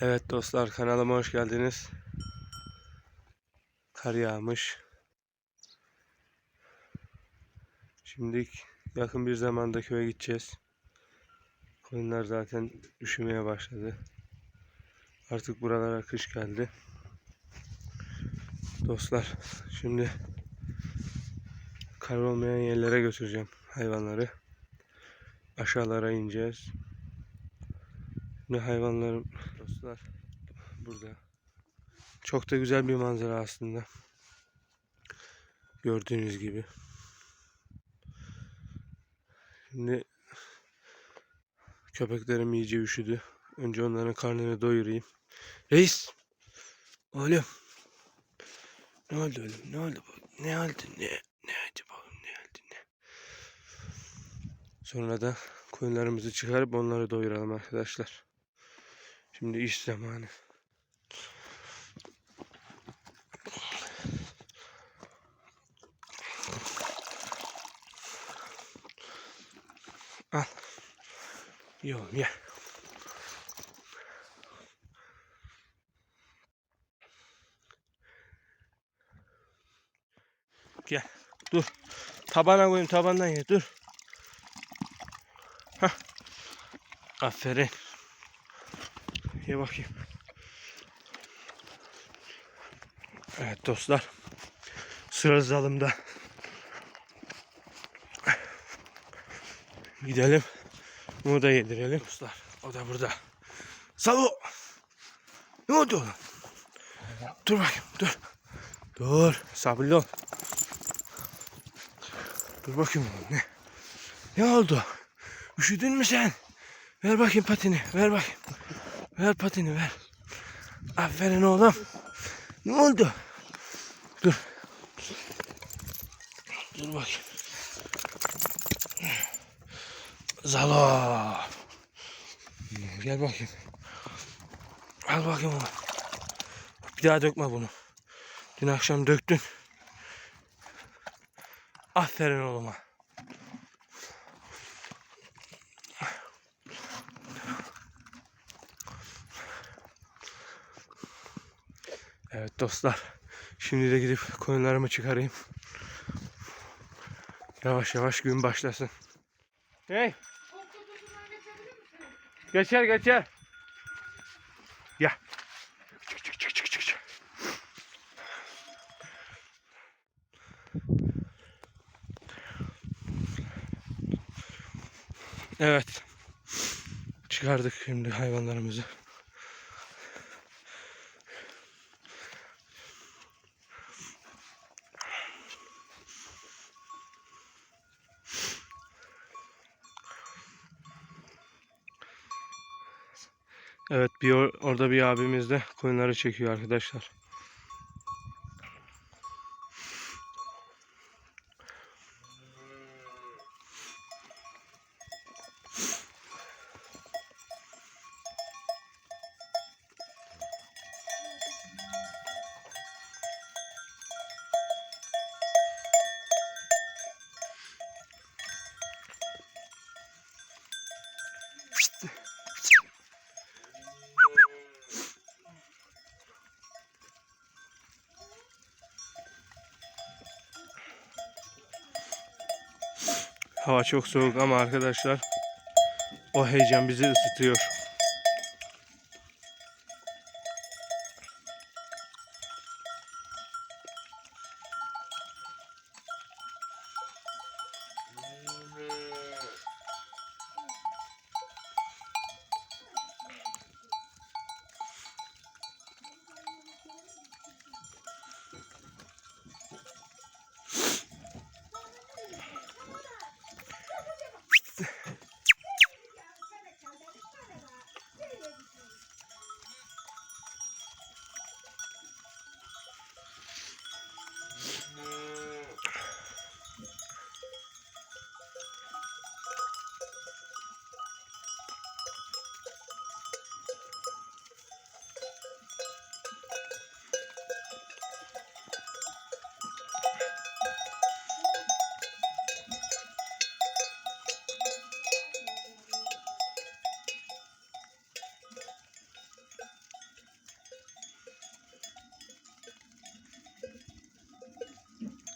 Evet dostlar kanalıma hoş geldiniz. Kar yağmış. Şimdi yakın bir zamanda köye gideceğiz. Koyunlar zaten üşümeye başladı. Artık buralara kış geldi. Dostlar şimdi kar olmayan yerlere götüreceğim hayvanları. Aşağılara ineceğiz. Şimdi hayvanlarım dostlar burada. Çok da güzel bir manzara aslında. Gördüğünüz gibi. Şimdi köpeklerim iyice üşüdü. Önce onların karnını doyurayım. Reis! Oğlum! Ne oldu oğlum? Ne oldu? bu? Ne oldu? Ne? Ne oldu oğlum? Ne oldu? Ne? Sonra da koyunlarımızı çıkarıp onları doyuralım arkadaşlar. Şimdi iş zamanı. Al. Ye oğlum ye. Gel. Dur. Tabana koyayım tabandan ye. Dur. Hah. Aferin. Ye bakayım. Evet dostlar. Sıra zalımda. Gidelim. Bunu da yedirelim. Dostlar. O da burada. Salo. Ne oldu oğlum? Dur bakayım. Dur. Dur. Sabırlı ol. Dur bakayım oğlum. Ne? Ne oldu? Üşüdün mü sen? Ver bakayım patini. Ver bakayım. Ver patini ver. Aferin oğlum. Ne oldu? Dur. Dur bakayım. Zalo. Gel bakayım. Al bakayım oğlum. Bir daha dökme bunu. Dün akşam döktün. Aferin oğluma. Evet dostlar. Şimdi de gidip koyunlarımı çıkarayım. Yavaş yavaş gün başlasın. Hey. Geçer geçer. Ya. Çık çık çık çık çık. Evet. Çıkardık şimdi hayvanlarımızı. Evet bir or- orada bir abimiz de koyunları çekiyor arkadaşlar. Hava çok soğuk ama arkadaşlar o heyecan bizi ısıtıyor.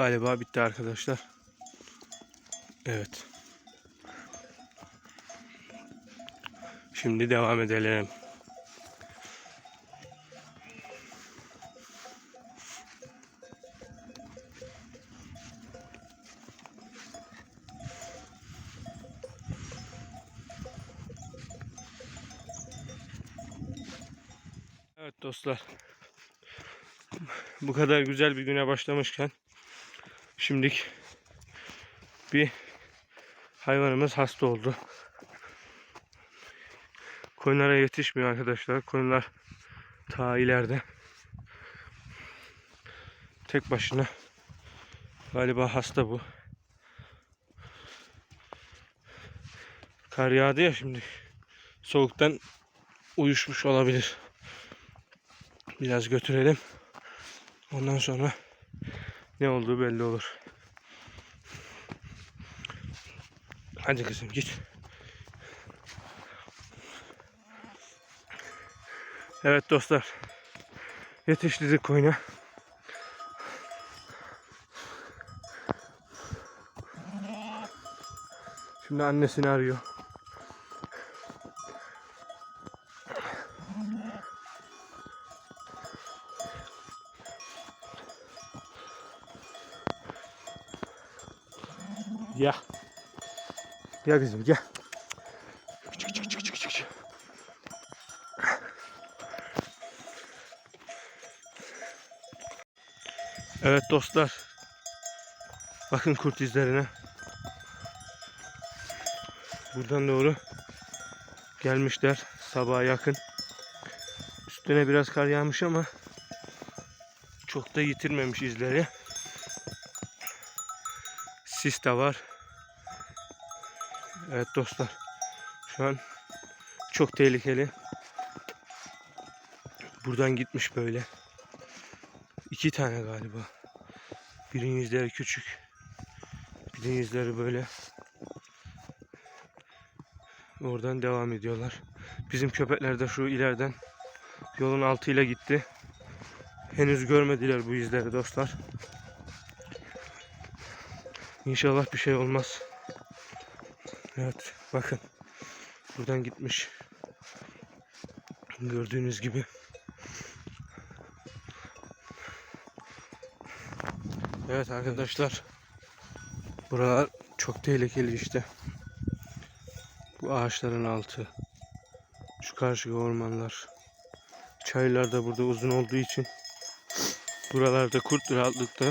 Galiba bitti arkadaşlar. Evet. Şimdi devam edelim. Evet dostlar. Bu kadar güzel bir güne başlamışken şimdilik bir hayvanımız hasta oldu. Koyunlara yetişmiyor arkadaşlar. Koyunlar ta ileride. Tek başına. Galiba hasta bu. Kar yağdı ya şimdi. Soğuktan uyuşmuş olabilir. Biraz götürelim. Ondan sonra ne olduğu belli olur. Hadi kızım git. Evet dostlar. Yetiştirdik koyuna. Şimdi annesini arıyor. Ya. Gel kızım gel. Çık çık çık. çık. Evet dostlar. Bakın kurt izlerine. Buradan doğru gelmişler sabaha yakın. Üstüne biraz kar yağmış ama çok da yitirmemiş izleri. Sis de var. Evet dostlar. Şu an çok tehlikeli. Buradan gitmiş böyle. İki tane galiba. Birinin izleri küçük. Birinin izleri böyle. Oradan devam ediyorlar. Bizim köpekler de şu ileriden yolun altıyla gitti. Henüz görmediler bu izleri dostlar. İnşallah bir şey olmaz. Evet bakın. Buradan gitmiş. Gördüğünüz gibi. Evet arkadaşlar. Buralar çok tehlikeli işte. Bu ağaçların altı. Şu karşı ormanlar. Çaylar da burada uzun olduğu için buralarda kurt rahatlıkta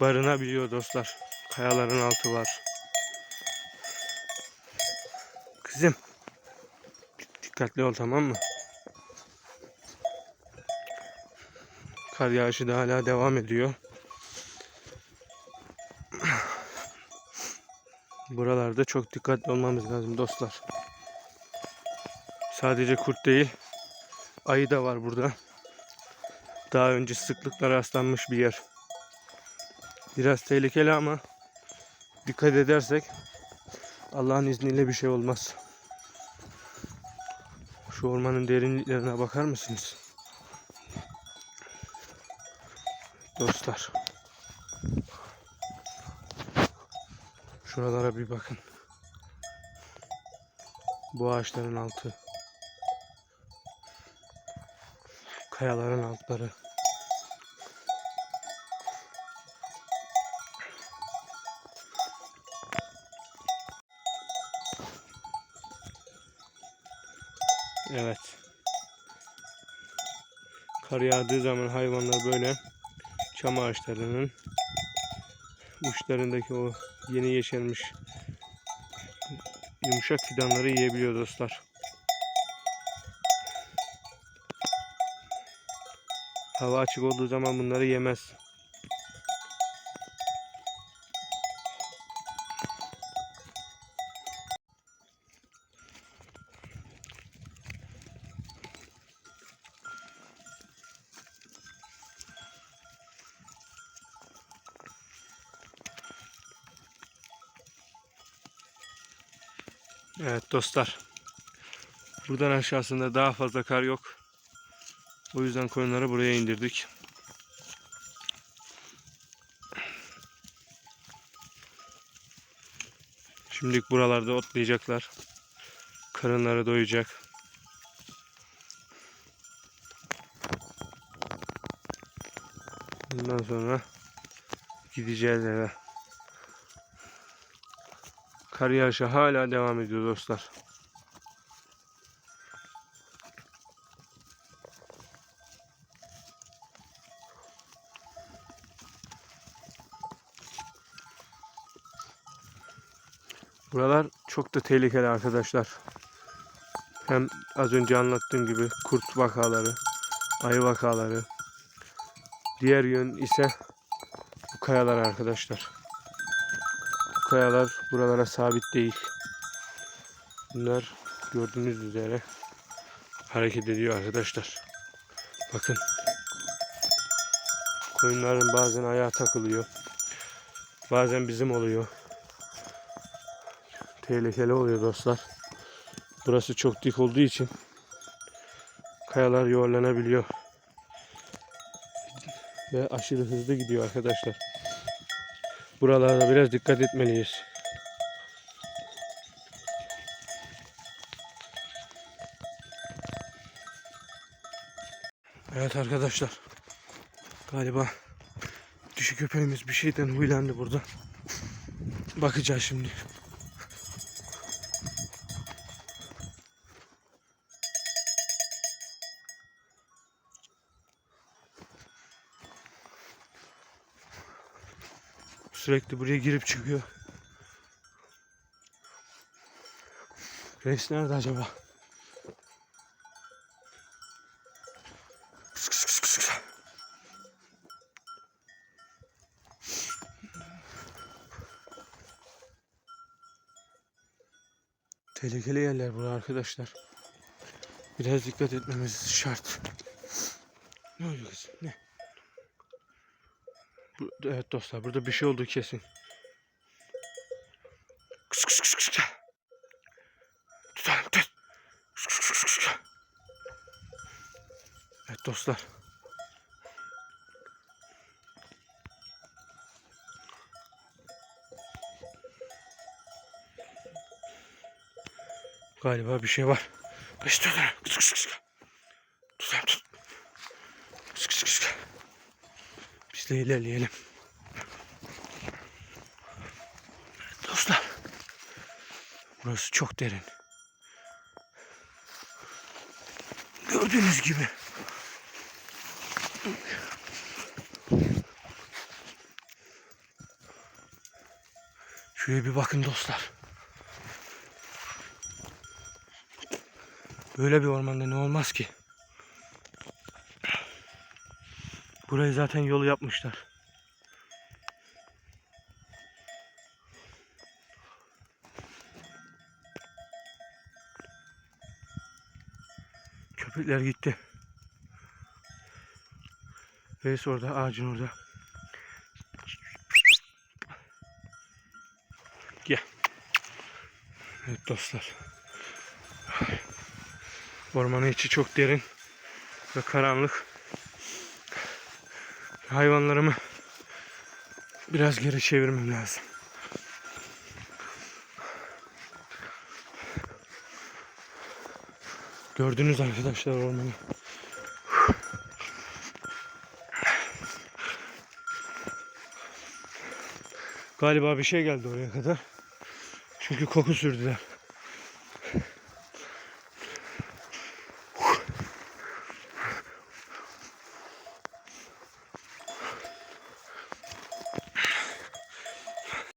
barınabiliyor dostlar. Kayaların altı var. Kızım. Dikkatli ol tamam mı? Kar yağışı da hala devam ediyor. Buralarda çok dikkatli olmamız lazım dostlar. Sadece kurt değil, ayı da var burada. Daha önce sıklıkla rastlanmış bir yer. Biraz tehlikeli ama dikkat edersek Allah'ın izniyle bir şey olmaz. Şu ormanın derinliklerine bakar mısınız? Dostlar. Şuralara bir bakın. Bu ağaçların altı. Kayaların altları. Evet. Kar yağdığı zaman hayvanlar böyle çam ağaçlarının uçlarındaki o yeni yeşermiş yumuşak fidanları yiyebiliyor dostlar. Hava açık olduğu zaman bunları yemez. Evet dostlar. Buradan aşağısında daha fazla kar yok. O yüzden koyunları buraya indirdik. Şimdilik buralarda otlayacaklar. Karınları doyacak. Bundan sonra gideceğiz eve. Kar yağışı hala devam ediyor dostlar. Buralar çok da tehlikeli arkadaşlar. Hem az önce anlattığım gibi kurt vakaları, ayı vakaları. Diğer yön ise bu kayalar arkadaşlar. Kayalar buralara sabit değil. Bunlar gördüğünüz üzere hareket ediyor arkadaşlar. Bakın. Koyunların bazen ayağı takılıyor. Bazen bizim oluyor. Tehlikeli oluyor dostlar. Burası çok dik olduğu için kayalar yuvarlanabiliyor. Ve aşırı hızlı gidiyor arkadaşlar. Buralarda biraz dikkat etmeliyiz. Evet arkadaşlar. Galiba dişi köpeğimiz bir şeyden huylandı burada. Bakacağız şimdi. Sürekli buraya girip çıkıyor. Reis nerede acaba? Tehlikeli yerler burada arkadaşlar. Biraz dikkat etmemiz şart. Ne oluyor kızım? Ne? Evet dostlar burada bir şey oldu kesin. Kıs kıs kıs kıs. Tutalım tut. Kıs kıs kıs kıs. Evet dostlar. Galiba bir şey var. Tut. Kıs kıs kıs. Tutalım tut. Kıs kıs kıs. De ilerleyelim. Dostlar. Burası çok derin. Gördüğünüz gibi. Şuraya bir bakın dostlar. Böyle bir ormanda ne olmaz ki? Burayı zaten yolu yapmışlar. Köpekler gitti. Reis orada, ağacın orada. Gel. Evet dostlar. Ormanın içi çok derin ve karanlık. Hayvanlarımı biraz geri çevirmem lazım. Gördünüz arkadaşlar ormanı. Galiba bir şey geldi oraya kadar. Çünkü koku sürdüler.